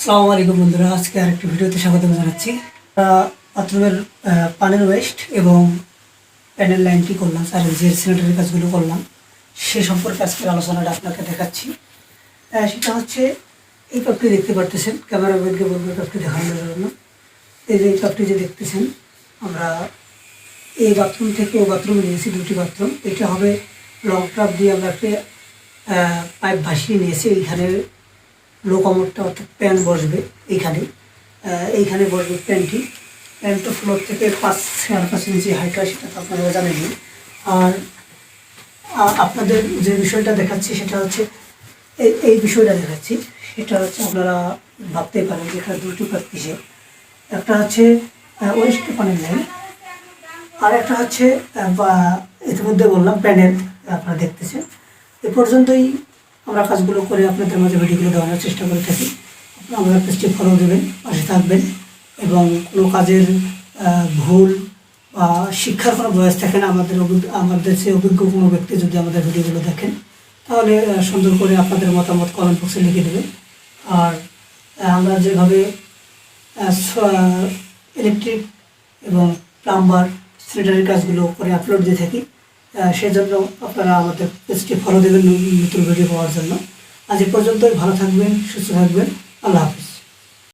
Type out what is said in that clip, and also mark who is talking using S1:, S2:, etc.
S1: আসসালামু আলাইকুম বন্ধুরা, আজকে আরেকটি ভিডিওতে স্বাগত জানাচ্ছি। বাথরুমের পানের ওয়েস্ট এবং প্যানেল লাইনটি করলাম? আর যে সিলিন্ডারের কাজগুলো করলাম, সে সম্পর্কে আজকের আলোচনাটা আপনাকে দেখাচ্ছি। সেটা হচ্ছে, এই কাপটি দেখতে পারতেছেন ক্যামেরাম্যানকে বলব এই কাপটি দেখানোর জন্য। এই যে কাপটি যে দেখতেছেন, আমরা এই বাথরুম থেকে ও বাথরুম নিয়েছি, দুটি বাথরুম এটা হবে লং ট্রাপ দিয়ে আমরা একটা পাইপ ভাসিয়ে নিয়েছি এইখানে লো কমরটা অর্থাৎ প্যান বসবে এইখানে। এইখানে বসবে প্যানটি। প্যানটা ফ্লোর থেকে পাঁচ সাড়ে পাঁচ ইঞ্চি হাইট সেটা তো আপনারা জানেনই। আর আপনাদের যে বিষয়টা দেখাচ্ছি সেটা হচ্ছে, এই এই বিষয়টা দেখাচ্ছি। সেটা হচ্ছে আপনারা ভাবতেই পারেন যে এখানে দুটো প্র্যাকটিসে একটা হচ্ছে ওয়েস্ট পানের লাইন আর একটা হচ্ছে ইতিমধ্যে বললাম প্যানেল, আপনারা দেখতেছেন। এ পর্যন্তই আমরা কাজগুলো করে আপনাদের মাঝে ভিডিওগুলো দেওয়ানোর চেষ্টা করে থাকি। আপনারা আমাদের পেজটি ফলো দেবেন, পাশে থাকবেন এবং কোনো কাজের ভুল বা শিক্ষার কোনো বয়স থাকে না, আমাদের আমাদের সে অভিজ্ঞ কোনো ব্যক্তি যদি আমাদের ভিডিওগুলো দেখেন, তাহলে সুন্দর করে আপনাদের মতামত কমেন্ট বক্সে লিখে দেবেন। আর আমরা যেভাবে ইলেকট্রিক এবং প্লাম্বার স্যানিটারি কাজগুলো করে আপলোড দিয়ে থাকি সেজন্য আপনারা আমাদের পেজটি ফলো দেবেন নতুন ভিডিও পাওয়ার জন্য। আজ এ পর্যন্তই, ভালো থাকবেন, সুস্থ থাকবেন, আল্লাহ হাফিজ।